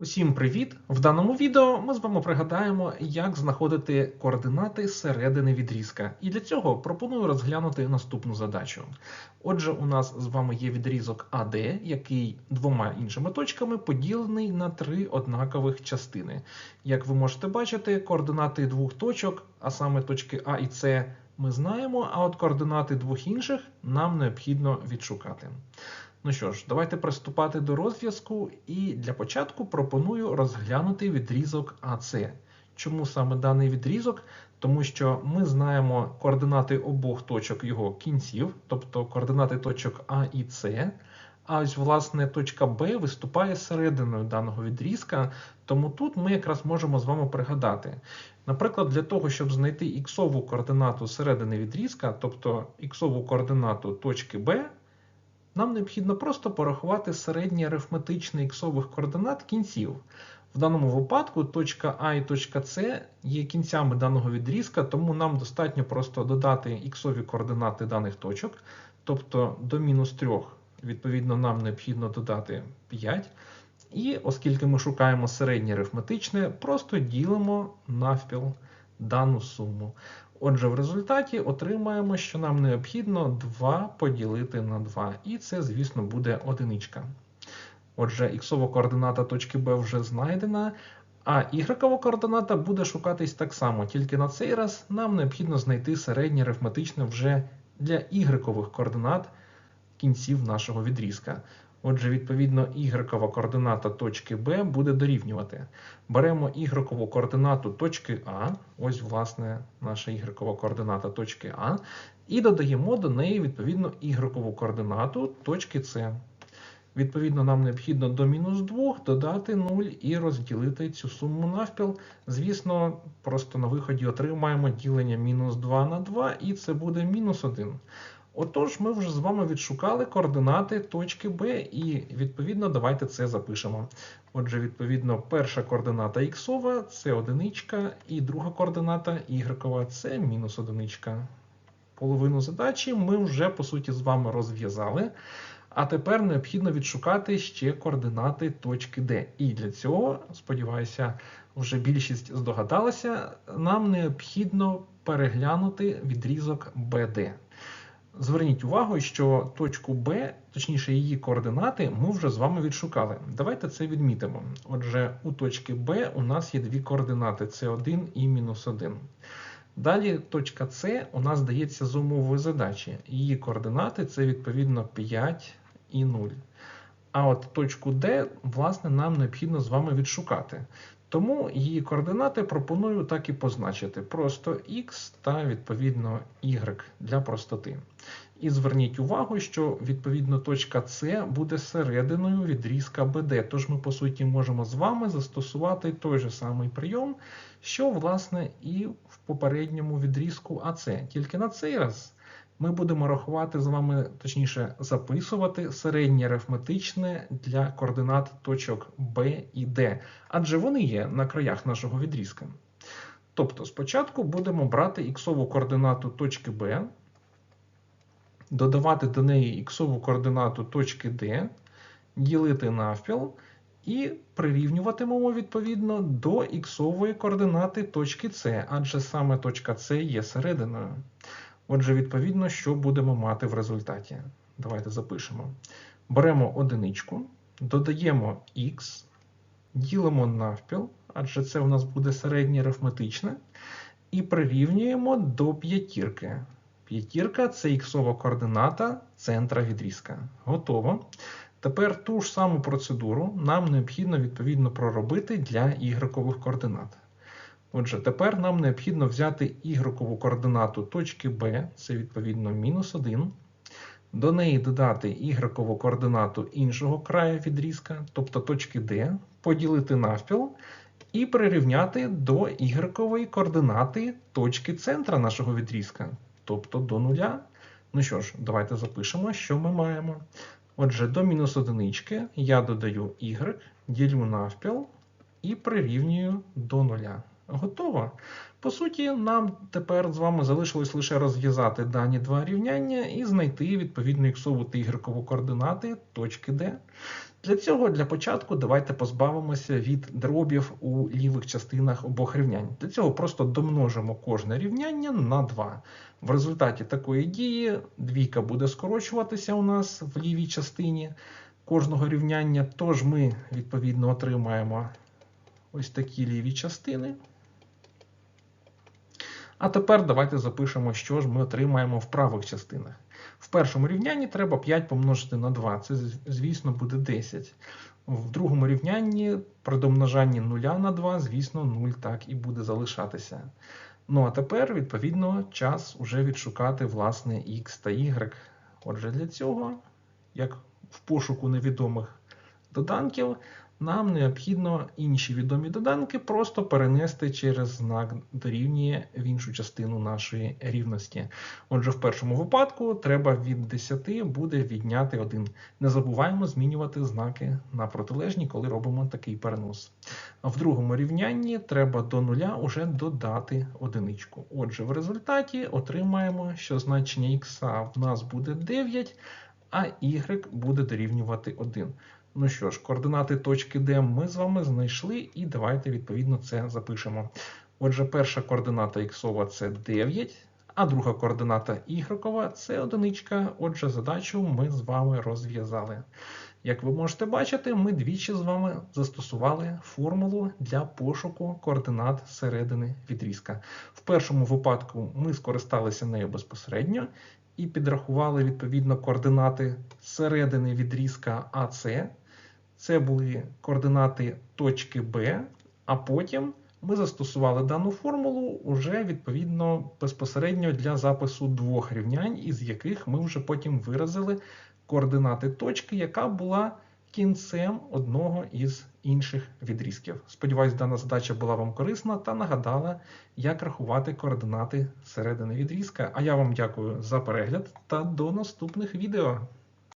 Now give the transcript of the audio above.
Усім привіт! В даному відео ми з вами пригадаємо, як знаходити координати середини відрізка. І для цього пропоную розглянути наступну задачу. Отже, у нас з вами є відрізок АД, який двома іншими точками поділений на три однакових частини. Як ви можете бачити, координати двох точок, а саме точки А і С, ми знаємо, а от координати двох інших нам необхідно відшукати. Ну що ж, давайте приступати до розв'язку, і для початку пропоную розглянути відрізок АС. Чому саме даний відрізок? Тому що ми знаємо координати обох точок його кінців, тобто координати точок А і С. А ось, власне, точка Б виступає серединою даного відрізка, тому тут ми якраз можемо з вами пригадати. Наприклад, для того, щоб знайти іксову координату середини відрізка, тобто іксову координату точки Б, нам необхідно просто порахувати середній арифметичний іксових координат кінців. В даному випадку точка А і точка С є кінцями даного відрізка, тому нам достатньо просто додати іксові координати даних точок, тобто до мінус 3, відповідно, нам необхідно додати 5. І оскільки ми шукаємо середнє арифметичне, просто ділимо навпіл дану суму. Отже, в результаті отримаємо, що нам необхідно 2 поділити на 2. І це, звісно, буде одиничка. Отже, іксова координата точки Б вже знайдена, а ігрекова координата буде шукатись так само, тільки на цей раз нам необхідно знайти середнє арифметичне вже для ігрекових координат кінців нашого відрізка. Отже, відповідно, ігрекова координата точки Б буде дорівнювати. Беремо ігрекову координату точки А, ось, власне, наша ігрекова координата точки А, і додаємо до неї, відповідно, ігрекову координату точки С. Відповідно, нам необхідно до мінус 2 додати 0 і розділити цю суму навпіл. Звісно, просто на виході отримаємо ділення мінус 2 на 2, і це буде мінус 1. Отож, ми вже з вами відшукали координати точки Б, і відповідно давайте це запишемо. Отже, відповідно, перша координата х це одиничка, і друга координата y це мінус одиничка. Половину задачі ми вже, по суті, з вами розв'язали. А тепер необхідно відшукати ще координати точки D. І для цього, сподіваюся, вже більшість здогадалася, нам необхідно переглянути відрізок BD. Зверніть увагу, що точку Б, точніше її координати, ми вже з вами відшукали. Давайте це відмітимо. Отже, у точки Б у нас є дві координати С1 і мінус 1. Далі точка С у нас дається з умовою задачі. Її координати це відповідно 5 і 0. А от точку D, власне, нам необхідно з вами відшукати. Тому її координати пропоную так і позначити. Просто X та відповідно Y для простоти. І зверніть увагу, що відповідно точка С буде серединою відрізка BD. Тож ми, по суті, можемо з вами застосувати той же самий прийом, що, власне, і в попередньому відрізку АС. Тільки на цей раз ми будемо рахувати з вами, точніше, записувати середнє арифметичне для координат точок Б і Д, адже вони є на краях нашого відрізка. Тобто, спочатку будемо брати іксову координату точки Б, додавати до неї іксову координату точки D, ділити навпіл і прирівнюватимемо відповідно до іксової координати точки С, адже саме точка С є серединою. Отже, відповідно, що будемо мати в результаті. Давайте запишемо. Беремо одиничку, додаємо х, ділимо навпіл, адже це у нас буде середнє арифметичне, і прирівнюємо до п'ятірки. П'ятірка це іксова координата центра відрізка. Готово. Тепер ту ж саму процедуру нам необхідно відповідно проробити для ігрокових координат. Отже, тепер нам необхідно взяти ігрокову координату точки Б, це відповідно мінус 1. До неї додати ігрокову координату іншого краю відрізка, тобто точки D, поділити навпіл і прирівняти до ігрокової координати точки центра нашого відрізка, тобто до нуля. Ну що ж, давайте запишемо, що ми маємо. Отже, до мінус одинички я додаю y, ділю навпіл і прирівнюю до нуля. Готово. По суті, нам тепер з вами залишилось лише розв'язати дані два рівняння і знайти відповідну іксову та ігрекову координати точки D. Для цього для початку давайте позбавимося від дробів у лівих частинах обох рівнянь. Для цього просто домножимо кожне рівняння на 2. В результаті такої дії двійка буде скорочуватися у нас в лівій частині кожного рівняння, тож ми відповідно отримаємо ось такі ліві частини. А тепер давайте запишемо, що ж ми отримаємо в правих частинах. В першому рівнянні треба 5 помножити на 2. Це, звісно, буде 10. В другому рівнянні при домножанні 0 на 2, звісно, 0 так і буде залишатися. Ну а тепер, відповідно, час уже відшукати власне x та y. Отже, для цього, як в пошуку невідомих доданків, нам необхідно інші відомі доданки просто перенести через знак дорівнює в іншу частину нашої рівності. Отже, в першому випадку треба від 10 буде відняти 1. Не забуваємо змінювати знаки на протилежні, коли робимо такий перенос. В другому рівнянні треба до нуля уже додати одиничку. Отже, в результаті отримаємо, що значення х в нас буде 9, а y буде дорівнювати 1. Ну що ж, координати точки Д ми з вами знайшли, і давайте відповідно це запишемо. Отже, перша координата х це 9, а друга координата y це одиничка. Отже, задачу ми з вами розв'язали. Як ви можете бачити, ми двічі з вами застосували формулу для пошуку координат середини відрізка. В першому випадку ми скористалися нею безпосередньо і підрахували відповідно координати середини відрізка АС. Це були координати точки Б, а потім ми застосували дану формулу уже відповідно безпосередньо для запису двох рівнянь, із яких ми вже потім виразили координати точки, яка була кінцем одного із інших відрізків. Сподіваюсь, дана задача була вам корисна та нагадала, як рахувати координати середини відрізка. А я вам дякую за перегляд та до наступних відео.